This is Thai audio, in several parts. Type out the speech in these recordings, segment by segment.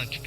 Bitch,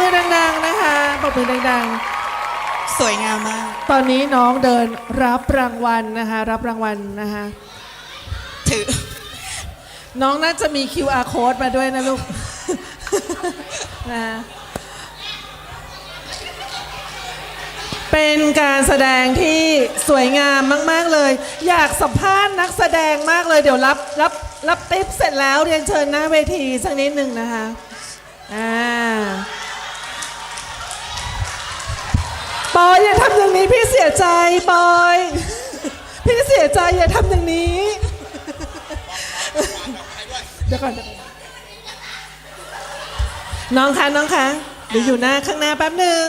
มือดังสวยงามมาก ๆ ตอนนี้น้องเดินรับรางวัลนะคะ รับรางวัลนะคะ ถือ น้องน่าจะมี QR code มาด้วยนะลูก นะเป็นการแสดงที่สวยงามมาก ๆ เลย อยากสัมภาษณ์นักแสดงมากเลย เดี๋ยวรับรับรับติปเสร็จแล้วเรียนเชิญหน้าเวทีสักนิดหนึ่งนะคะ อ่า ปอยอย่าทำอย่างนี้พี่เสียใจปอย พี่เสียใจอย่าทำอย่างนี้ เดี๋ยวก่อนเดี๋ยวก่อนน้องคะน้องคะเดี๋ยวอยู่หน้าข้างหน้าแป๊บหนึ่ง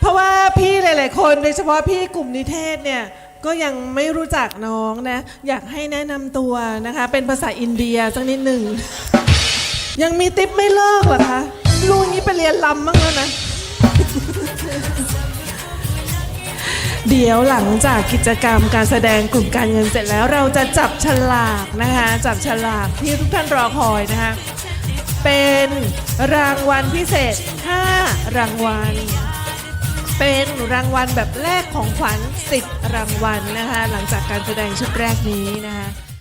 เพราะว่าพี่หลาย ๆ คนโดยเฉพาะพี่กลุ่มนิเทศเนี่ยก็ยังไม่รู้จักน้องนะ อยากให้แนะนำตัวนะคะ เป็นภาษาอินเดียสักนิดหนึ่ง ยังมีติปไม่เลิกเหรอคะลูกนี้ไปเรียนลำบ้างแล้วนะ เดี๋ยวหลังจากกิจกรรมการแสดงกลุ่มการเงินเสร็จแล้วเราจะจับฉลากนะคะ จับฉลากที่ทุกท่านรอคอยนะคะ เป็นรางวัลพิเศษ 5 รางวัล เป็นรางวัลแบบแรกของขวัญ10รางวัลนะคะ หลังจากการแสดงชุดแรกนี้นะคะ